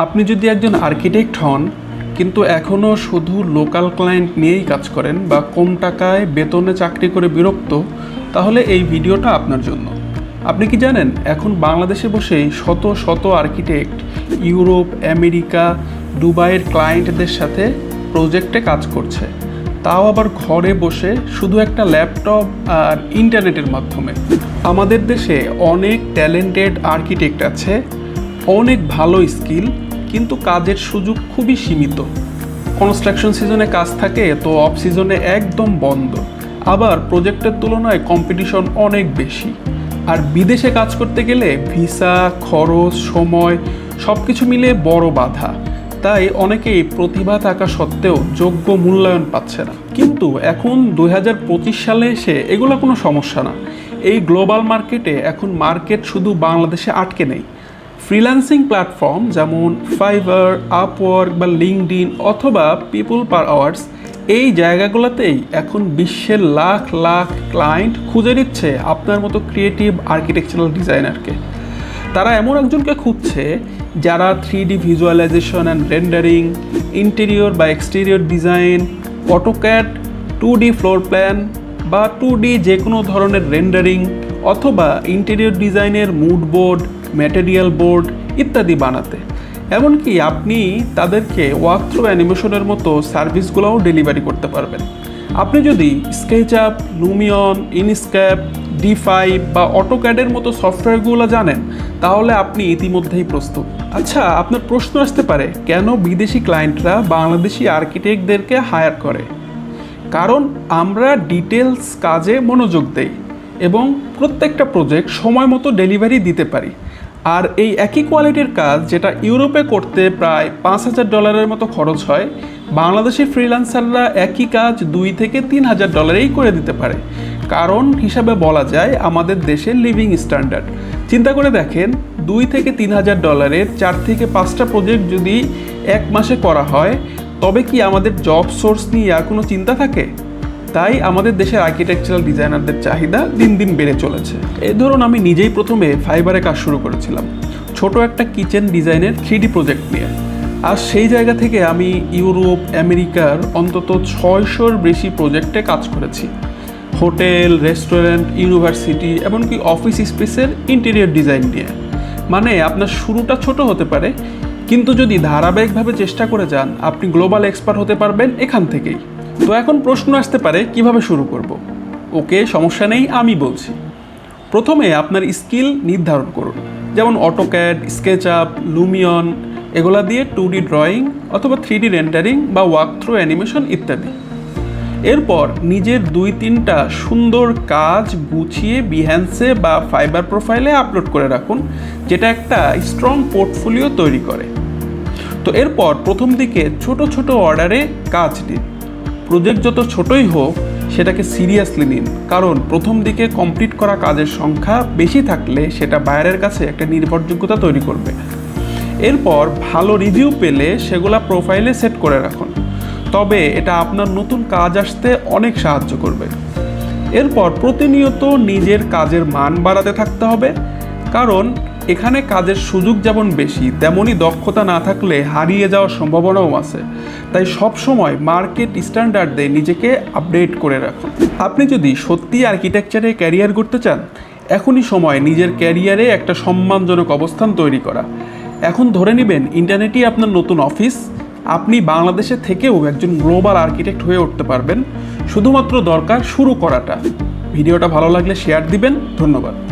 আপনি যদি একজন আর্কিটেক্ট হন, কিন্তু এখনও শুধু লোকাল ক্লায়েন্ট নিয়েই কাজ করেন বা কম টাকায় বেতনে চাকরি করে বিরক্ত, তাহলে এই ভিডিওটা আপনার জন্য। আপনি কি জানেন, এখন বাংলাদেশে বসেই শত শত আর্কিটেক্ট ইউরোপ, আমেরিকা, দুবাইয়ের ক্লায়েন্টদের সাথে প্রজেক্টে কাজ করছে। তাও আবার ঘরে বসে শুধু একটা ল্যাপটপ আর ইন্টারনেটের মাধ্যমে। আমাদের দেশে অনেক ট্যালেন্টেড আর্কিটেক্ট আছে, অনেক ভালো স্কিল কিন্তু কাজের সুযোগ খুবই সীমিত। কনস্ট্রাকশন সিজনে কাজ থাকে, তো অফ সিজনে একদম বন্ধ। আবার প্রজেক্টের তুলনায় কম্পিটিশন অনেক বেশি। আর বিদেশে কাজ করতে গেলে ভিসা, খরচ, সময় সব কিছু মিলে বড় বাধা। তাই অনেকেই প্রতিভা থাকা সত্ত্বেও যোগ্য মূল্যায়ন পাচ্ছে না। কিন্তু এখন দু হাজার পঁচিশ সালে এসে এগুলো কোনো সমস্যা না। এই গ্লোবাল মার্কেটে এখন মার্কেট শুধু বাংলাদেশে আটকে নেই। ফ্রিল্যান্সিং প্ল্যাটফর্ম যেমন ফাইবার আপওয়ার্ক বা লিঙ্কডিন অথবা পিপল পার আওয়ার্স এই জায়গাগুলোতেই এখন বিশ্বের লাখ লাখ ক্লায়েন্ট খুঁজে নিচ্ছে আপনার মতো ক্রিয়েটিভ আর্কিটেকচারাল ডিজাইনারকে তারা এমন একজনকে খুঁজছে যারা three D visualisation and rendering interior বা exterior design AutoCAD two D floor plan বা টু ডি যে কোনো ধরনের রেন্ডারিং অথবা ইন্টেরিয়র ডিজাইনের মুড বোর্ড ম্যাটেরিয়াল বোর্ড ইত্যাদি বানাতে। এমনকি আপনি তাদেরকে ওয়াক থ্রু অ্যানিমেশনের মতো সার্ভিসগুলোও ডেলিভারি করতে পারবেন। আপনি যদি SketchUp Lumion Inkscape D five বা অটোক্যাডের মতো সফটওয়্যারগুলো জানেন, তাহলে আপনি ইতিমধ্যেই প্রস্তুত। আচ্ছা আপনার প্রশ্ন আসতে পারে, কেন বিদেশি ক্লায়েন্টরা বাংলাদেশি আর্কিটেক্টদেরকে হায়ার করে? কারণ আমরা ডিটেলস কাজে মনোযোগ দেই এবং প্রত্যেকটা প্রজেক্ট সময় মতো ডেলিভারি দিতে পারি। আর এই একই কোয়ালিটির কাজ যেটা ইউরোপে করতে প্রায় পাঁচ হাজার ডলারের মতো খরচ হয়, বাংলাদেশি ফ্রিল্যান্সাররা একই কাজ দুই থেকে তিন হাজার ডলারেই করে দিতে পারে। কারণ হিসাবে বলা যায় আমাদের দেশের লিভিং স্ট্যান্ডার্ড চিন্তা করে দেখেন, দুই থেকে তিন হাজার ডলারের চার থেকে পাঁচটা প্রজেক্ট যদি এক মাসে করা হয়, তবে কি আমাদের জব সোর্স নিয়ে আর কোনো চিন্তা থাকে? তাই আমাদের দেশের আর্কিটেকচারাল ডিজাইনারদের চাহিদা দিন দিন বেড়ে চলেছে। এই ধরুন আমি নিজেই প্রথমে ফাইবারে কাজ শুরু করেছিলাম। ছোট একটা কিচেন ডিজাইনের থ্রি প্রজেক্ট নিয়ে। আর সেই জায়গা থেকে আমি ইউরোপ, আমেরিকার অন্তত ছয়শোর বেশি প্রজেক্টে কাজ করেছি। হোটেল রেস্টুরেন্ট ইউনিভার্সিটি এমনকি অফিস স্পেসের ইন্টেরিয়র ডিজাইন নিয়ে। মানে আপনার শুরুটা ছোট হতে পারে, কিন্তু যদি ধারাবাহিকভাবে চেষ্টা করে যান, আপনি গ্লোবাল এক্সপার্ট হতে পারবেন এখান থেকেই। তো এখন প্রশ্ন আসতে পারে, কীভাবে শুরু করব? ওকে, সমস্যা নেই, আমি বলছি। প্রথমে আপনার স্কিল নির্ধারণ করুন। যেমন অটোক্যাড স্কেচ আপ লুমিয়ন, এগুলা দিয়ে টু ডি ড্রয়িং অথবা থ্রি ডি রেন্ডারিং বা ওয়াক থ্রু অ্যানিমেশন ইত্যাদি। এরপর নিজের দুই তিনটা সুন্দর কাজ গুছিয়ে বিহ্যান্সে বা ফাইবার প্রোফাইলে আপলোড করে রাখুন, যেটা একটা স্ট্রং পোর্টফোলিও তৈরি করে। তো এরপর প্রথম দিকে ছোট ছোট অর্ডারে কাজ নিন প্রজেক্ট যত ছোটই হোক, সেটাকে সিরিয়াসলি নিন। কারণ প্রথম দিকে কমপ্লিট করা কাজের সংখ্যা বেশি থাকলে সেটা বাইরের কাছে একটা নির্ভরযোগ্যতা তৈরি করবে। এরপর ভালো রিভিউ পেলে সেগুলা প্রোফাইলে সেট করে রাখুন। তবে এটা আপনার নতুন কাজ আসতে অনেক সাহায্য করবে। এরপর প্রতিনিয়ত নিজের কাজের মান বাড়াতে থাকতে হবে। কারণ এখানে কাজের সুযোগ যেমন বেশি, তেমনই দক্ষতা না থাকলে হারিয়ে যাওয়ার সম্ভাবনাও আছে। তাই সব সময় মার্কেট স্ট্যান্ডার্ডে নিজেকে আপডেট করে রাখুন। আপনি যদি সত্যি আর্কিটেকচারে ক্যারিয়ার করতে চান, এখনই সময় নিজের ক্যারিয়ারে একটা সম্মানজনক অবস্থান তৈরি করা। এখন ধরে নেবেন, ইন্টারনেটই আপনার নতুন অফিস। আপনি বাংলাদেশে থেকেও একজন গ্লোবাল আর্কিটেক্ট হয়ে উঠতে পারবেন। শুধুমাত্র দরকার শুরু করাটা। ভিডিওটা ভালো লাগলে শেয়ার দিবেন। ধন্যবাদ।